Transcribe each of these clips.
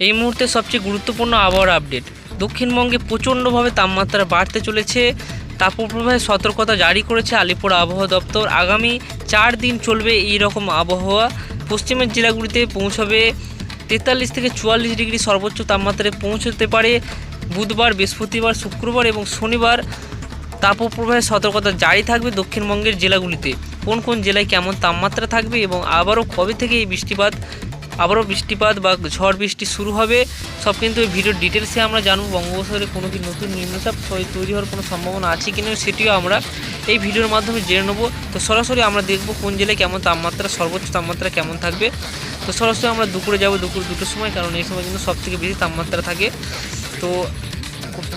এই মুহূর্তে সবচেয়ে গুরুত্বপূর্ণ আবহাওয়ার আপডেট দক্ষিণবঙ্গে প্রচণ্ডভাবে তাপমাত্রা বাড়তে চলেছে। তাপপ্রবাহে সতর্কতা জারি করেছে আলিপুর আবহাওয়া দপ্তর। আগামী চার দিন চলবে এই রকম আবহাওয়া। পশ্চিমের জেলাগুলিতে পৌঁছবে তেতাল্লিশ থেকে চুয়াল্লিশ ডিগ্রি সর্বোচ্চ তাপমাত্রায় পৌঁছতে পারে। বুধবার, বৃহস্পতিবার, শুক্রবার এবং শনিবার তাপপ্রবাহে সতর্কতা জারি থাকবে দক্ষিণবঙ্গের জেলাগুলিতে। কোন কোন জেলায় কেমন তাপমাত্রা থাকবে এবং আবারও কবে থেকে এই বৃষ্টিপাত আবারও বৃষ্টিপাত বা ঝড় বৃষ্টি শুরু হবে। সব কিন্তু এই ভিডিওর ডিটেলসে আমরা জানব। বঙ্গোপসাগরে কোনো কি নতুন নিম্নচাপ তৈরি হওয়ার কোনো সম্ভাবনা আছে কি না সেটিও আমরা এই ভিডিওর মাধ্যমে জেনে নেব। তো সরাসরি আমরা দেখব কোন জেলায় কেমন তাপমাত্রা, সর্বোচ্চ তাপমাত্রা কেমন থাকবে। তো সরাসরি আমরা দুপুরে যাব দুপুর দুটোর সময়, কারণ এই সময় কিন্তু সব থেকে বেশি তাপমাত্রা থাকে। তো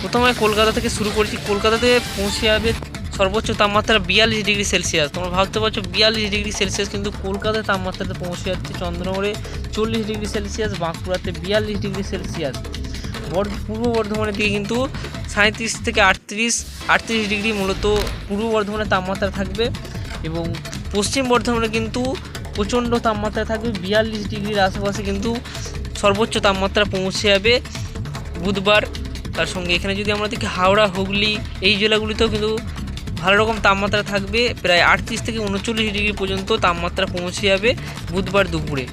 প্রথমে কলকাতা থেকে শুরু করছি। কলকাতাতে পৌঁছে যাবে সর্বোচ্চ তাপমাত্রা বিয়াল্লিশ ডিগ্রি সেলসিয়াস। তোমরা ভাবতে পারছ বিয়াল্লিশ ডিগ্রি সেলসিয়াস কিন্তু কলকাতায় তাপমাত্রাতে পৌঁছে যাচ্ছে চন্দ্রনগরে চল্লিশ ডিগ্রি সেলসিয়াস, বাঁকুড়াতে বিয়াল্লিশ ডিগ্রি সেলসিয়াস। পূর্ব বর্ধমানের দিকে কিন্তু সাঁত্রিশ থেকে আটত্রিশ আটত্রিশ ডিগ্রি মূলত পূর্ব বর্ধমানের তাপমাত্রা থাকবে এবং পশ্চিম বর্ধমানে কিন্তু প্রচণ্ড তাপমাত্রা থাকবে, বিয়াল্লিশ ডিগ্রির আশেপাশে কিন্তু সর্বোচ্চ তাপমাত্রা পৌঁছে যাবে বুধবার। তার সঙ্গে এখানে যদি আমরা দেখি হাওড়া, হুগলি এই জেলাগুলিতেও কিন্তু ভালো রকম তাপমাত্রা থাকবে, প্রায় আটত্রিশ থেকে উনচল্লিশ ডিগ্রি পর্যন্ত তাপমাত্রা পৌঁছে যাবে বুধবার দুপুরে।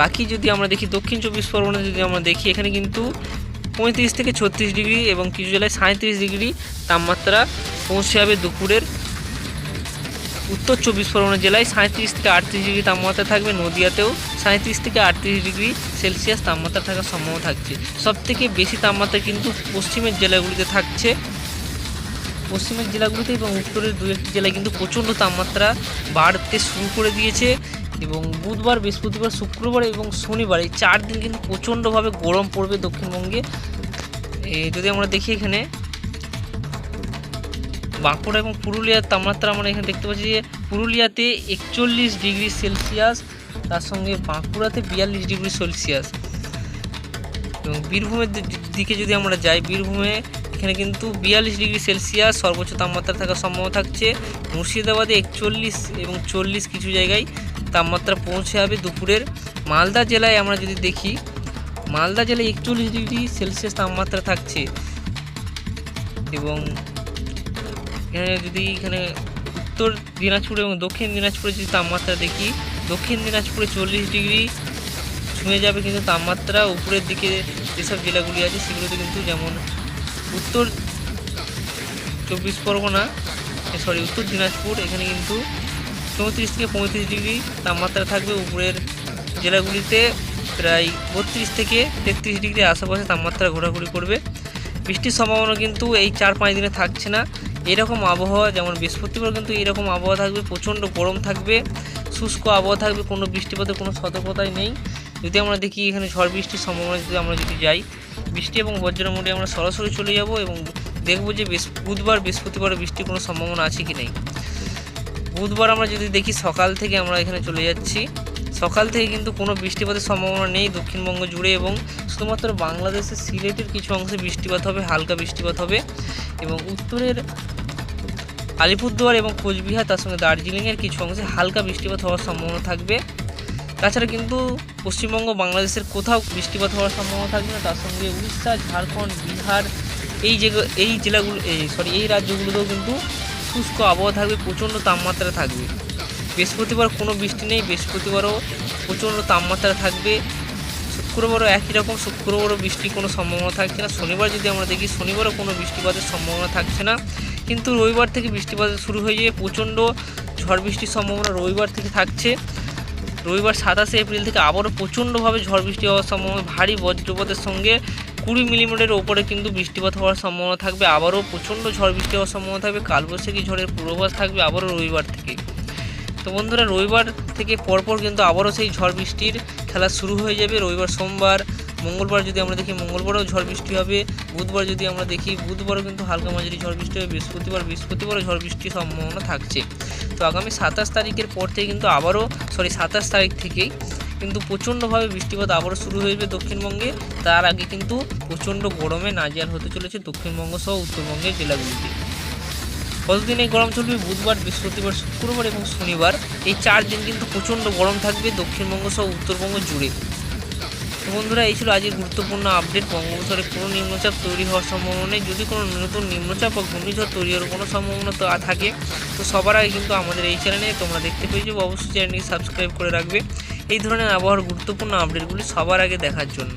বাকি যদি আমরা দেখি দক্ষিণ চব্বিশ পরগনা যদি আমরা দেখি, এখানে কিন্তু পঁয়ত্রিশ থেকে ছত্রিশ ডিগ্রি এবং কিছু জেলায় সাঁত্রিশ ডিগ্রি তাপমাত্রা পৌঁছে যাবে দুপুরের। উত্তর চব্বিশ পরগনা জেলায় সাঁত্রিশ থেকে আটত্রিশ ডিগ্রি তাপমাত্রা থাকবে, নদিয়াতেও সাঁত্রিশ থেকে আটত্রিশ ডিগ্রি সেলসিয়াস তাপমাত্রা থাকার সম্ভাবনা থাকছে। সবথেকে বেশি তাপমাত্রা কিন্তু পশ্চিমের জেলাগুলিতে থাকছে। পশ্চিমের জেলাগুলোতে এবং উত্তরের দু একটি জেলায় কিন্তু প্রচণ্ড তাপমাত্রা বাড়তে শুরু করে দিয়েছে এবং বুধবার, বৃহস্পতিবার, শুক্রবার এবং শনিবার এই চার দিন কিন্তু প্রচণ্ডভাবে গরম পড়বে দক্ষিণবঙ্গে। যদি আমরা দেখি এখানে, বাঁকুড়া এবং পুরুলিয়ার তাপমাত্রা আমরা এখানে দেখতে পাচ্ছি যে পুরুলিয়াতে একচল্লিশ ডিগ্রি সেলসিয়াস, তার সঙ্গে বাঁকুড়াতে বিয়াল্লিশ ডিগ্রি সেলসিয়াস। এবং বীরভূমের দিকে যদি আমরা যাই, বীরভূমে এখানে কিন্তু বিয়াল্লিশ ডিগ্রি সেলসিয়াস, সর্বোচ্চ তাপমাত্রা থাকার সম্ভাবনা থাকছে। মুর্শিদাবাদে একচল্লিশ এবং চল্লিশ কিছু জায়গায় তাপমাত্রা পৌঁছে যাবে দুপুরের। মালদা জেলায় আমরা যদি দেখি, মালদা জেলায় একচল্লিশ ডিগ্রি সেলসিয়াস তাপমাত্রা থাকছে। এবং এখানে যদি এখানে উত্তর দিনাজপুর এবং দক্ষিণ দিনাজপুরে যদি তাপমাত্রা দেখি, দক্ষিণ দিনাজপুরে চল্লিশ ডিগ্রি ছুঁয়ে যাবে কিন্তু তাপমাত্রা। উপরের দিকে যেসব জেলাগুলি আছে, সেগুলোতে কিন্তু যেমন উত্তর চব্বিশ পরগনা সরি উত্তর দিনাজপুর, এখানে কিন্তু চৌত্রিশ থেকে পঁয়ত্রিশ ডিগ্রি তাপমাত্রা থাকবে। উপরের জেলাগুলিতে প্রায় বত্রিশ থেকে তেত্রিশ ডিগ্রি আশেপাশে তাপমাত্রা ঘোরাঘুরি করবে। বৃষ্টির সম্ভাবনা কিন্তু এই চার পাঁচ দিনে থাকছে না। এরকম আবহাওয়া, যেমন বৃহস্পতিবার কিন্তু এরকম আবহাওয়া থাকবে, প্রচণ্ড গরম থাকবে, শুষ্ক আবহাওয়া থাকবে, কোনো বৃষ্টিপাতের কোনো সতর্কতাই নেই। যদি আমরা দেখি এখানে ঝড় বৃষ্টির সম্ভাবনা, যদি আমরা যদি যাই বৃষ্টি এবং বজ্রের মোড়ে আমরা সরাসরি চলে যাব এবং দেখব যে বুধবার, বৃহস্পতিবার বৃষ্টির কোনো সম্ভাবনা আছে কি নেই। বুধবার আমরা যদি দেখি সকাল থেকে আমরা এখানে চলে যাচ্ছি। সকাল থেকে কিন্তু কোনো বৃষ্টিপাতের সম্ভাবনা নেই দক্ষিণবঙ্গ জুড়ে এবং শুধুমাত্র বাংলাদেশের সিলেটের কিছু অংশে বৃষ্টিপাত হবে, হালকা বৃষ্টিপাত হবে এবং উত্তরের আলিপুরদুয়ার এবং কোচবিহার, তার সঙ্গে দার্জিলিংয়ের কিছু অংশে হালকা বৃষ্টিপাত হওয়ার সম্ভাবনা থাকবে। তাছাড়া কিন্তু পশ্চিমবঙ্গ, বাংলাদেশের কোথাও বৃষ্টিপাত হওয়ার সম্ভাবনা থাকবে না। তার সঙ্গে উড়িষ্যা, ঝাড়খণ্ড, বিহার, এই যে এই জেলাগুলো, এই সরি এই রাজ্যগুলোতেও কিন্তু শুষ্ক আবহাওয়া থাকবে, প্রচণ্ড তাপমাত্রা থাকবে। বৃহস্পতিবার কোনো বৃষ্টি নেই, বৃহস্পতিবারও প্রচণ্ড তাপমাত্রা থাকবে। শুক্রবারও একই রকম, শুক্রবারও বৃষ্টির কোনো সম্ভাবনা থাকছে না। শনিবার যদি আমরা দেখি, শনিবারও কোনো বৃষ্টিপাতের সম্ভাবনা থাকছে না। কিন্তু রবিবার থেকে বৃষ্টিপাত শুরু হয়ে যাবে, প্রচণ্ড ঝড় বৃষ্টির সম্ভাবনা রবিবার থেকে থাকছে। রবিবার সাতাশে এপ্রিল থেকে আবারও প্রচণ্ডভাবে ঝড় বৃষ্টি হওয়ার সম্ভাবনা, ভারী বজ্রপাতের সঙ্গে কুড়ি মিলিমিটারের ওপরে কিন্তু বৃষ্টিপাত হওয়ার সম্ভাবনা থাকবে। আবারও প্রচণ্ড ঝড় বৃষ্টি হওয়ার সম্ভাবনা থাকবে। কালবৈশাখী ঝড়ের পূর্বাভাস থাকবে আবারও রবিবার থেকে। তো বন্ধুরা, রবিবার থেকে পরপর কিন্তু আবারও সেই ঝড় বৃষ্টির খেলা শুরু হয়ে যাবে। রবিবার সোমবার, মঙ্গলবার যদি আমরা দেখি, মঙ্গলবারও ঝড় বৃষ্টি হবে। বুধবার যদি আমরা দেখি, বুধবারও কিন্তু হালকা মাঝারি ঝড় বৃষ্টি হবে। বৃহস্পতিবার, বৃহস্পতিবারও ঝড় বৃষ্টির সম্ভাবনা থাকছে। তো আগামী সাতাশ তারিখের পর থেকে কিন্তু আবারও সরি সাতাশ তারিখ থেকেই কিন্তু প্রচণ্ডভাবে বৃষ্টিপাত আবারও শুরু হয়ে যাবে দক্ষিণবঙ্গে। তার আগে কিন্তু প্রচণ্ড গরমে নাজিয়াল হতে চলেছে দক্ষিণবঙ্গ সহ উত্তরবঙ্গের জেলাগুলিতে। কতদিন এই গরম চলবে? বুধবার, বৃহস্পতিবার, শুক্রবার এবং শনিবার। এই চার দিন কিন্তু প্রচণ্ড গরম থাকবে দক্ষিণবঙ্গ সহ উত্তরবঙ্গ জুড়ে। তো বন্ধুরা, এই ছিল আজকের গুরুত্বপূর্ণ আপডেট বঙ্গোপসাগরে কোনো নিম্নচাপ তৈরি হওয়ার সম্ভাবনা নেই। যদি কোনো নতুন নিম্নচাপ বা ঘূর্ণিঝড় তৈরি হওয়ার কোনো সম্ভাবনা তো থাকে, তো সবার আগে কিন্তু আমাদের এই চ্যানেলে তোমরা দেখতে পেয়ে যাব। অবশ্যই চ্যানেলটি সাবস্ক্রাইব করে রাখবে। এই ধরনের আবহাওয়ার গুরুত্বপূর্ণ আপডেটগুলি সবার আগে দেখার জন্য।